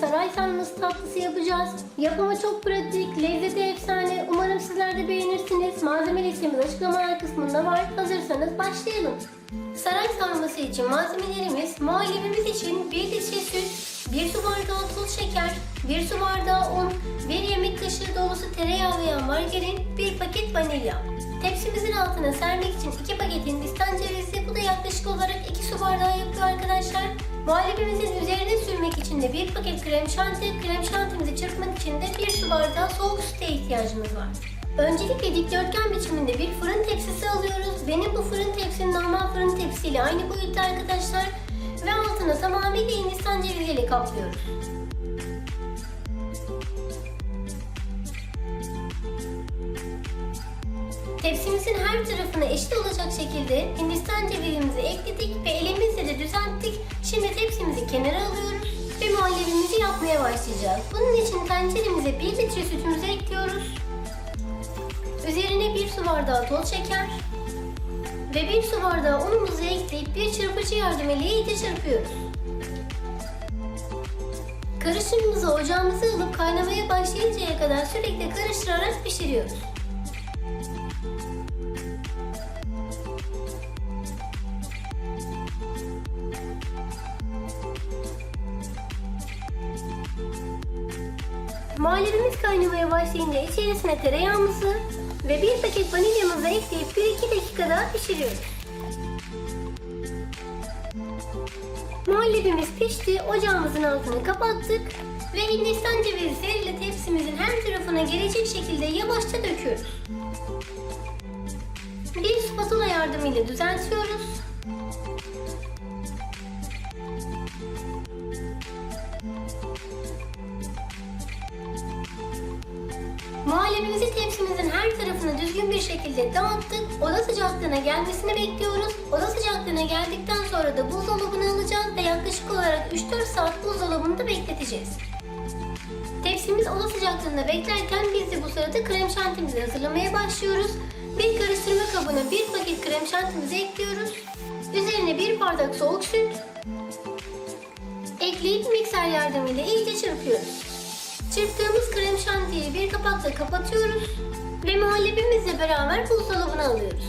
sarması tatlısı yapacağız. Yapımı çok pratik, lezzeti efsane. Umarım sizler de beğenirsiniz. Malzeme listemiz açıklamalar kısmında var. Hazırsanız başlayalım. Saray sarması için malzemelerimiz muhallebimiz için 1 litre süt, 1 su bardağı toz şeker, 1 su bardağı un, 1 yemek kaşığı dolusu tereyağı veya margarin, 1 paket vanilya. Tepsimizin altına sermek için 2 paket hindistan cevizi, bu da yaklaşık olarak 2 su bardağı yapıyor arkadaşlar. Muhallebimizin üzerine sürmek için de 1 paket krem şanti, krem şantimizi çırpmak için de 1 su bardağı soğuk süte ihtiyacımız var. Öncelikle dikdörtgen biçiminde bir fırın tepsisi alıyoruz. Benim bu fırın tepsim normal fırın tepsiyle aynı boyutta arkadaşlar. Ve altını tamamıyla hindistan ceviziyle kaplıyoruz. Tepsimizin her tarafına eşit olacak şekilde hindistan cevizimizi ekledik ve elimizle de düzelttik. Şimdi tepsimizi kenara alıyoruz ve muhallebimizi yapmaya başlayacağız. Bunun için tenceremize 1 litre sütümüzü ekliyoruz. Üzerine 1 su bardağı toz şeker ve 1 su bardağı unumuzu ekleyip bir çırpıcı yardımıyla iyice çırpıyoruz. Karışımımızı ocağımıza alıp kaynamaya başlayıncaya kadar sürekli karıştırarak pişiriyoruz. Muhallebimiz kaynamaya başlayınca içerisine tereyağımızı ve bir paket vanilyamızı ekleyip 1-2 dakika daha pişiriyoruz. Muhallebimiz pişti, ocağımızın altını kapattık ve hindistan cevizleriyle tepsimizin her tarafına gelecek şekilde yavaşça döküyoruz. Bir spatula yardımıyla düzeltiyoruz. Muhallebimizi tepsimizin her tarafına düzgün bir şekilde dağıttık. Oda sıcaklığına gelmesini bekliyoruz. Oda sıcaklığına geldikten sonra da buzdolabına alacağız ve yaklaşık olarak 3-4 saat buzdolabında bekleteceğiz. Tepsimiz oda sıcaklığında beklerken biz de bu sırada krem şantimizi hazırlamaya başlıyoruz. Bir karıştırma kabına bir paket krem şantimizi ekliyoruz. Üzerine bir bardak soğuk süt ekleyip mikser yardımıyla iyice çırpıyoruz. Çırptığımız krem şantiyi bir kapakla kapatıyoruz ve muhallebimizle beraber buzdolabına alıyoruz.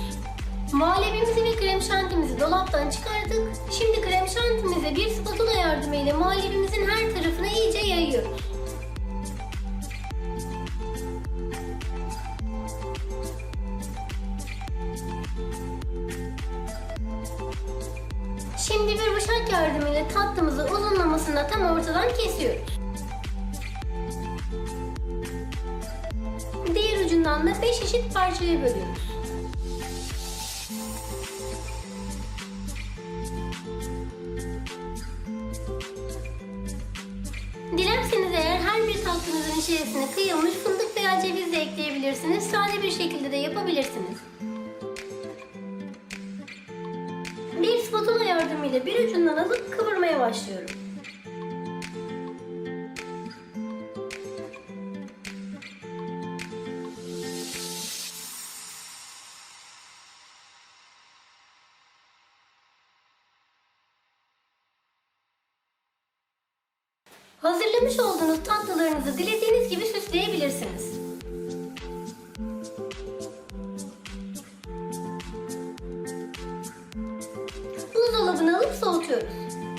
Muhallebimizi ve krem şantimizi dolaptan çıkardık. Şimdi krem şantimizi bir spatula yardımıyla muhallebimizin her tarafına iyice yayıyoruz. Şimdi bir bıçak yardımıyla tatlımızı uzunlamasına tam ortadan kesiyoruz. Da 5 eşit parçaya bölüyoruz. Dilerseniz eğer her bir tatlınızın içerisine kıyılmış fındık veya ceviz de ekleyebilirsiniz. Sade bir şekilde de yapabilirsiniz. Bir spatula yardımıyla bir ucundan alıp kıvırmaya başlıyorum. Hazırlamış olduğunuz tatlılarınızı dilediğiniz gibi süsleyebilirsiniz. Buzdolabına alıp soğutuyoruz.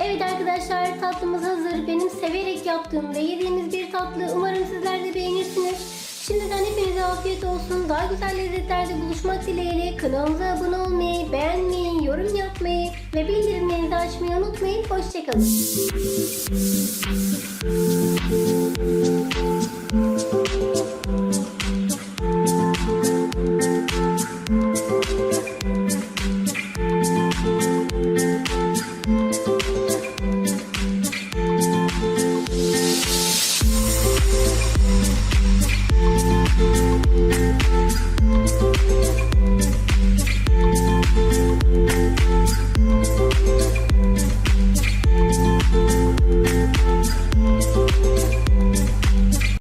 Evet arkadaşlar tatlımız hazır. Benim severek yaptığım ve yediğimiz bir tatlı. Umarım sizler de beğenirsiniz. Şimdiden hepinize afiyet olsun. Daha güzel lezzetlerde buluşmak dileğiyle kanalımıza abone olmayı, beğenmeyi, yorum yapmayı ve bildirimlerinizi açmayı unutmayın. Hoşçakalın.